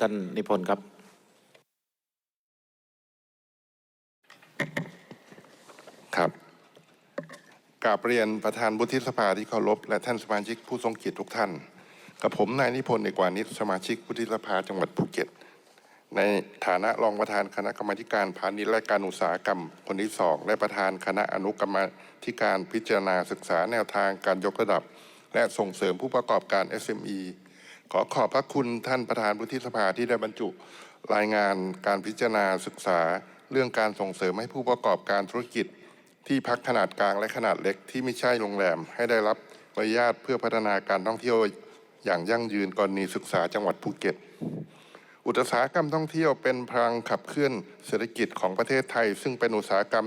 ท่านนิพนธ์ครับ ครับกราบเรียนประธานวุฒิสภาที่เคารพและท่านสมาชิกผู้ทรงเกียรติทุกท่าน กับผมนายนิพนธ์เอกวานิชสมาชิกวุฒิสภาจังหวัดภูเก็ต ในฐานะรองประธานคณะกรรมาการพาณิชย์และการอุตสาหกรรมคนที่สองและประธานคณะอนุกรรมาธิการพิจารณาศึกษาแนวทางการยกระดับ และส่งเสริมผู้ประกอบการ SME ขอขอบพระคุณท่านประธานวุฒิสภาที่ได้บรรจุรายงานการพิจารณาศึกษา เรื่องการส่งเสริมให้ผู้ประกอบการธุรกิจ ที่พักขนาดกลางและขนาดเล็กที่ไม่ใช่โรงแรม ให้ได้รับใบอนุญาตเพื่อพัฒนาการท่องเที่ยวอย่างยั่งยืนกรณีศึกษาจังหวัดภูเก็ต อุตสาหกรรมท่องเที่ยวเป็นพลังขับเคลื่อนเศรษฐกิจของประเทศไทย ซึ่งเป็นอุตสาหกรรม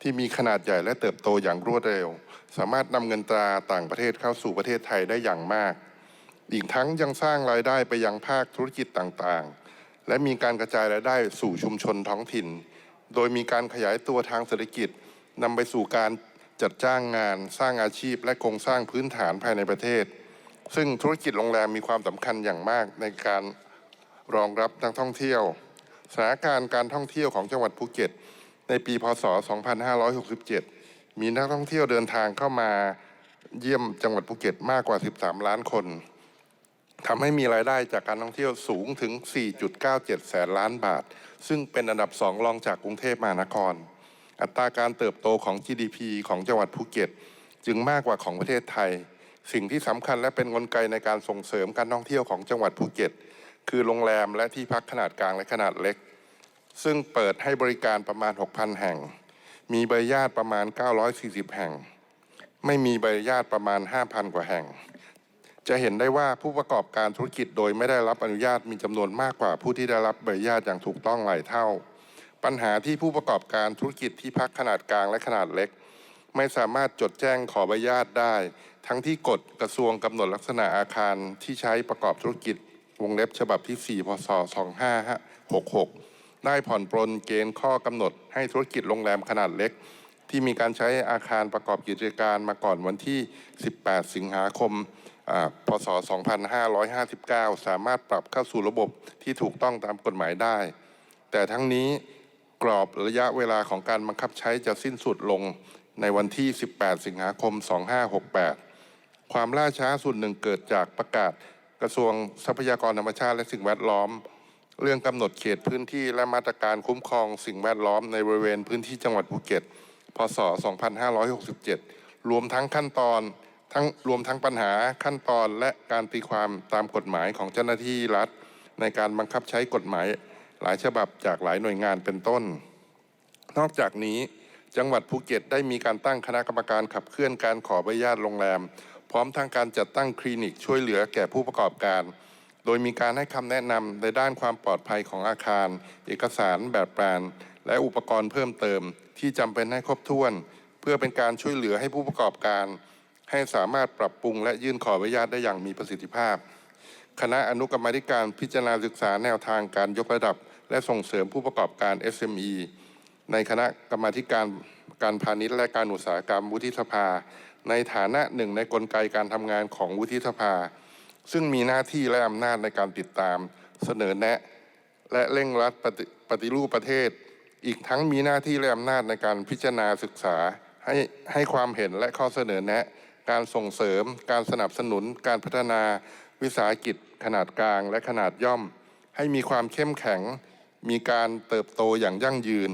ที่มีขนาดใหญ่และเติบโตอย่างรวดเร็ว สามารถนำเงินตราต่างประเทศเข้าสู่ประเทศไทยได้อย่างมาก อีกทั้งยังสร้างรายได้ไปยังภาคธุรกิจต่างๆ และมีการกระจายรายได้สู่ชุมชนท้องถิ่น โดยมีการขยายตัวทางเศรษฐกิจนำไปสู่การจัดจ้างงานสร้างอาชีพและโครงสร้างพื้นฐานภายในประเทศ ซึ่งธุรกิจโรงแรมมีความสำคัญอย่างมากในการรองรับนักท่องเที่ยวสถานการณ์การท่องเที่ยวของจังหวัดภูเก็ต ในปีพศ 2567 มีนักท่องเที่ยวเดินทางเข้ามาเยี่ยมจังหวัดภูเก็ตมากกว่า 13 ล้านคน ทำให้มีรายได้จากการท่องเที่ยวสูงถึง 4.97 แสนล้านบาท ซึ่งเป็นอันดับสองรองจากกรุงเทพมหานคร อัตราการเติบโตของ GDP ของจังหวัดภูเก็ต จึงมากกว่าของประเทศไทย สิ่งที่สำคัญและเป็นกลไกในการส่งเสริมการท่องเที่ยวของจังหวัดภูเก็ต คือโรงแรมและที่พักขนาดกลางและขนาดเล็ก ซึ่งเปิดให้บริการประมาณ 6,000 แห่ง มีใบอนุญาตประมาณ 940 แห่ง ไม่มีใบอนุญาตประมาณ 5,000 กว่าแห่ง จะเห็นได้ว่าผู้ประกอบการธุรกิจโดยไม่ได้รับอนุญาตมีจำนวนมากกว่าผู้ที่ได้รับใบอนุญาตอย่างถูกต้องหลายเท่า ปัญหาที่ผู้ประกอบการธุรกิจที่พักขนาดกลางและขนาดเล็ก ไม่สามารถจดแจ้งขอใบอนุญาตได้ ทั้งที่กฎกระทรวงกำหนดลักษณะอาคารที่ใช้ประกอบธุรกิจ วงเล็บฉบับที่ 4 พศ 2566 ได้ผ่อนปรนเกณฑ์ข้อกำหนดให้ธุรกิจโรงแรมขนาดเล็ก ที่มีการใช้อาคารประกอบกิจการมาก่อนวันที่ 18 สิงหาคมพศ 2559 สามารถปรับเข้าสู่ระบบที่ถูกต้องตามกฎหมายได้ แต่ทั้งนี้กรอบระยะเวลาของการบังคับใช้จะสิ้นสุดลงในวันที่ 18 สิงหาคม 2568 ความล่าช้าส่วนหนึ่งเกิดจากประกาศกระทรวงทรัพยากรธรรมชาติและสิ่งแวดล้อม เรื่องกำหนดเขตพื้นที่และมาตรการคุ้มครองสิ่งแวดล้อมในบริเวณพื้นที่จังหวัดภูเก็ต พศ 2567 รวมทั้งขั้นตอนทั้งรวมทั้งปัญหาขั้นตอนและการตีความตามกฎหมายของเจ้าหน้าที่รัฐ ในการบังคับใช้กฎหมายหลายฉบับจากหลายหน่วยงานเป็นต้น นอกจากนี้จังหวัดภูเก็ตได้มีการตั้งคณะกรรมการขับเคลื่อนการขอใบอนุญาตโรงแรม พร้อมทั้งการจัดตั้งคลินิกช่วยเหลือแก่ผู้ประกอบการ โดยมีการให้คำแนะนำในด้านความปลอดภัยของอาคาร เอกสารแบบแปลน และอุปกรณ์เพิ่มเติม ที่จำเป็นให้ครบถ้วน เพื่อเป็นการช่วยเหลือให้ผู้ประกอบการ ให้สามารถปรับปรุงและยื่นขออนุญาตได้อย่างมีประสิทธิภาพ คณะอนุกรรมธิการพิจารณาศึกษาแนวทางการยกระดับ และส่งเสริมผู้ประกอบการ SME ในคณะกรรมธิการการพาณิชย์และการอุตสาหกรรมวุฒิสภา ในฐานะหนึ่งในกลไกการทำงานของวุฒิสภา ซึ่งมีหน้าที่และอำนาจในการติดตาม เสนอแนะ และเร่งรัดปฏิปฏิรูปประเทศ อีกทั้งมีหน้าที่และอำนาจในการพิจารณาศึกษาให้ให้ความเห็นและข้อเสนอแนะ การส่งเสริม การสนับสนุน การพัฒนาวิสาหกิจ ขนาดกลางและขนาดย่อม ให้มีความเข้มแข็ง มีการเติบโตอย่างยั่งยืน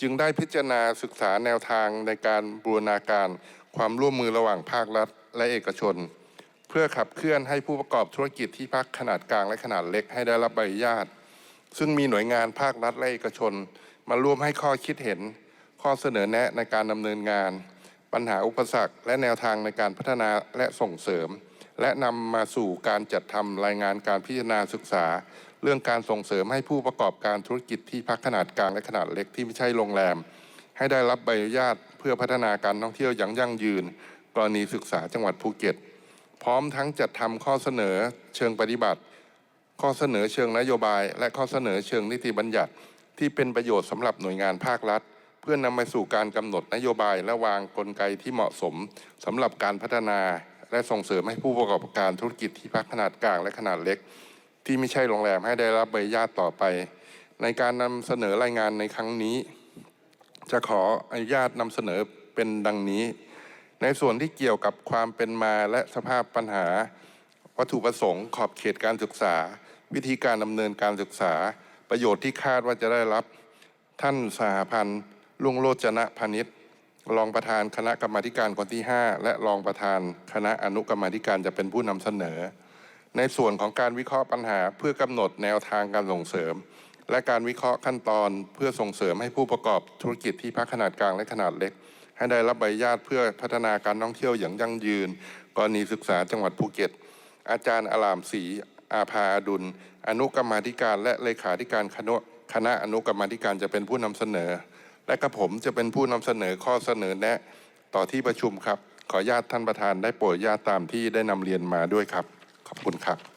จึงได้พิจารณาศึกษาแนวทางในการบูรณาการความร่วมมือระหว่างภาครัฐ และเอกชน เพื่อขับเคลื่อนให้ผู้ประกอบธุรกิจที่พักขนาดกลางและขนาดเล็กให้ได้รับใบอนุญาต ซึ่งมีหน่วยงานภาครัฐและเอกชน มาร่วมให้ข้อคิดเห็น ข้อเสนอแนะในการดำเนินงาน ปัญหาอุปสรรค และแนวทางในการพัฒนาและส่งเสริม และนำมาสู่การจัดทำรายงานการพิจารณาศึกษา เรื่องการส่งเสริมให้ผู้ประกอบการธุรกิจที่พักขนาดกลางและขนาดเล็กที่ไม่ใช่โรงแรม ให้ได้รับใบอนุญาตเพื่อพัฒนาการท่องเที่ยวอย่างยั่งยืน กรณีศึกษาจังหวัดภูเก็ต พร้อมทั้งจัดทำข้อเสนอเชิงปฏิบัติ ข้อเสนอเชิงนโยบาย และข้อเสนอเชิงนิติบัญญัติ ที่เป็นประโยชน์สำหรับหน่วยงานภาครัฐ เพื่อนำไปสู่การกำหนดนโยบายและวางกลไกที่เหมาะสมสำหรับการพัฒนาและส่งเสริมให้ผู้ประกอบการธุรกิจที่พักขนาดกลางและขนาดเล็ก ที่ไม่ใช่โรงแรมให้ได้รับใบอนุญาตต่อไป ในการนำเสนอรายงานในครั้งนี้ จะขออนุญาตนำเสนอเป็นดังนี้ ในส่วนที่เกี่ยวกับความเป็นมาและสภาพปัญหา วัตถุประสงค์ ขอบเขตการศึกษา วิธีการดำเนินการศึกษา ประโยชน์ที่คาดว่าจะได้รับ ท่านสหพันธ์ลุงโรจนะพานิชรองประธานคณะกรรมาการคนที่ 5 และรองประธานคณะอนุกรรมาการจะเป็นผู้นำเสนอ ในส่วนของการวิเคราะห์ปัญหาเพื่อกำหนดแนวทางการส่งเสริม และการวิเคราะห์ขั้นตอนเพื่อส่งเสริมให้ผู้ประกอบธุรกิจที่พักขนาดกลางและขนาดเล็ก ให้ได้รับใบอนุญาตเพื่อพัฒนาการท่องเที่ยวอย่างยั่งยืน กรณีศึกษาจังหวัดภูเก็ต อาจารย์อลามศรี อาภาอดุล อนุกรรมาธิการและเลขาธิการคณะคณะอนุกรรมาธิการจะเป็นผู้นำเสนอ และกระผมจะเป็นผู้นำเสนอข้อเสนอแนะ ต่อที่ประชุมครับ ขออนุญาตท่านประธานได้โปรดญาตตามที่ได้นำเรียนมาด้วยครับ ขอบคุณครับ